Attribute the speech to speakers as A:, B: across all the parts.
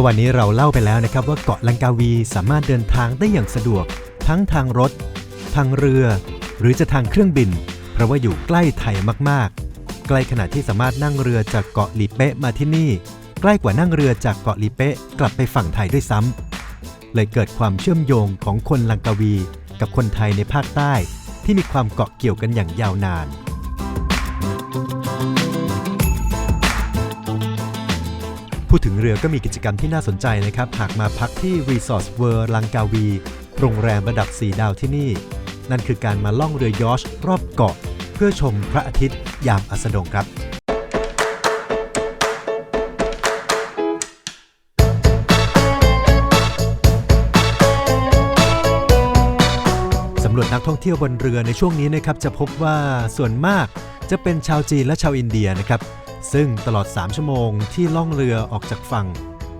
A: มื่อวันนี้เราเล่าไปแล้วนะครับว่าเกาะลังกาวีสามารถเดินทางได้อย่างสะดวก ทั้งทางรถ ทางเรือ หรือจะทางเครื่องบิน เพราะว่าอยู่ใกล้ไทยมากๆ ใกล้ขนาดที่สามารถนั่งเรือจากเกาะลีเป๊ะมาที่นี่ ใกล้กว่านั่งเรือจากเกาะลีเป๊ะกลับไปฝั่งไทยด้วยซ้ำเลยเกิดความเชื่อมโยงของคนลังกาวี กับคนไทยในภาคใต้ ที่มีความเกาะเกี่ยวกันอย่างยาวนาน พูดถึงเรือก็มีกิจกรรมที่น่าสนใจนะครับ หากมาพักที่ Resource World ลังกาวี โรงแรมระดับ 4 ดาวที่นี่ นั่นคือการมาล่องเรือยอชรอบเกาะ เพื่อชมพระอาทิตย์ยามอัสดงครับสำรวจนักท่องเที่ยวบนเรือในช่วงนี้นะครับจะพบว่าส่วนมากจะเป็นชาวจีนและชาวอินเดียนะครับ ซึ่งตลอด 3 ชั่วโมงที่ล่องเรือออกจากฝั่ง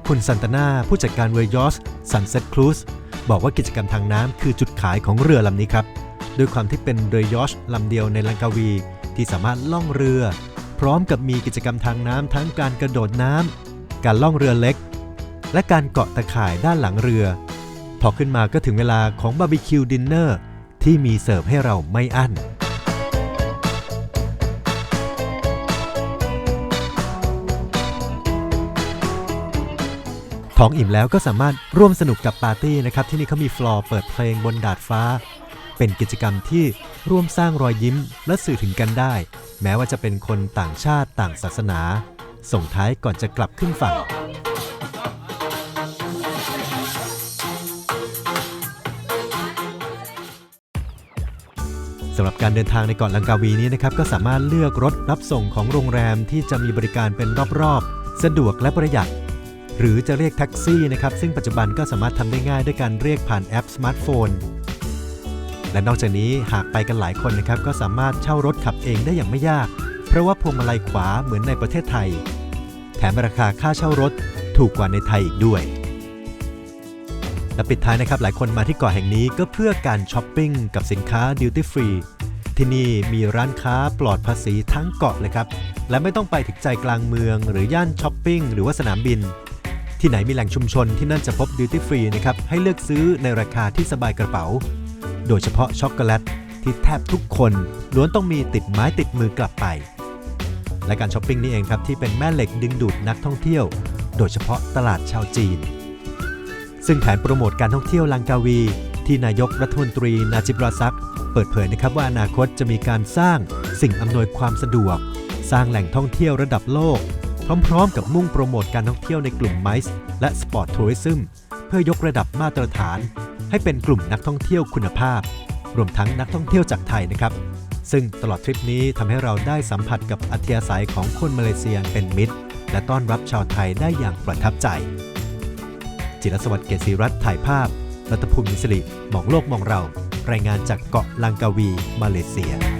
A: คุณซันตนาผู้จัดการเรือยอสซันเซ็ตครูซบอกว่ากิจกรรมทางน้ำคือจุดขายของเรือลำนี้ครับ ด้วยความที่เป็นเรือยอชลำเดียวในลังกาวี ที่สามารถล่องเรือ พร้อมกับมีกิจกรรมทางน้ำทั้งการกระโดดน้ำการล่องเรือเล็ก และการเกาะตะข่ายด้านหลังเรือ พอขึ้นมาก็ถึงเวลาของบาร์บีคิวดินเนอร์ที่มีเสิร์ฟให้เราไม่อั้น ท้องอิ่มแล้วก็สามารถร่วมสนุกกับปาร์ตี้นะครับ ที่นี่เขามีฟลอร์เปิดเพลงบนดาดฟ้า เป็นกิจกรรมที่ร่วมสร้างรอยยิ้มและสื่อถึงกันได้ แม้ว่าจะเป็นคนต่างชาติต่างศาสนา ส่งท้ายก่อนจะกลับขึ้นฝั่งสำหรับการเดินทางในเกาะลังกาวีนี้นะครับก็สามารถเลือกรถรับส่งของโรงแรมที่จะมีบริการเป็นรอบๆ สะดวกและประหยัด หรือจะเรียกแท็กซี่นะครับ ซึ่งปัจจุบันก็สามารถทำได้ง่ายด้วยการเรียกผ่านแอปสมาร์ทโฟน และนอกจากนี้หากไปกันหลายคนนะครับ ก็สามารถเช่ารถขับเองได้อย่างไม่ยาก เพราะว่าพวงมาลัยขวาเหมือนในประเทศไทย แถมราคาค่าเช่ารถถูกกว่าในไทยอีกด้วย และปิดท้ายนะครับหลายคนมาที่เกาะแห่งนี้ก็เพื่อการช้อปปิ้งกับสินค้าดิวตี้ฟรีที่นี่มีร้านค้าปลอดภาษีทั้งเกาะเลยครับ และไม่ต้องไปถึงใจกลางเมืองหรือย่านช้อปปิ้งหรือว่าสนามบิน ที่ไหนมีแหล่งชุมชนที่นั่นจะพบดิวตี้ฟรีนะครับให้เลือกซื้อในราคาที่สบายกระเป๋า โดยเฉพาะช็อกโกแลตที่แทบทุกคนล้วนต้องมีติดไม้ติดมือกลับไป และการช้อปปิ้งนี่เองครับที่เป็นแม่เหล็กดึงดูดนักท่องเที่ยว โดยเฉพาะตลาดชาวจีน ซึ่งแผนโปรโมทการท่องเที่ยวลังกาวี ที่นายกรัฐมนตรีนาจิบราซัก เปิดเผยนะครับว่าอนาคตจะมีการสร้างสิ่งอำนวยความสะดวก สร้างแหล่งท่องเที่ยวระดับโลก พร้อมๆ กับมุ่งโปรโมทการท่องเที่ยวในกลุ่มไมซ์และสปอร์ตทัวริซึมเพื่อยกระดับมาตรฐาน ให้เป็นกลุ่มนักท่องเที่ยวคุณภาพ รวมทั้งนักท่องเที่ยวจากไทยนะครับ ซึ่งตลอดทริปนี้ทำให้เราได้สัมผัสกับอัธยาศัยของคนมาเลเซียเป็นมิตร และต้อนรับชาวไทยได้อย่างประทับใจ จิรสวัสดิ์เกษรีรัตน์ถ่ายภาพรัตภูมินิสริมองโลกมองเรา รายงานจากเกาะลังกาวี มาเลเซีย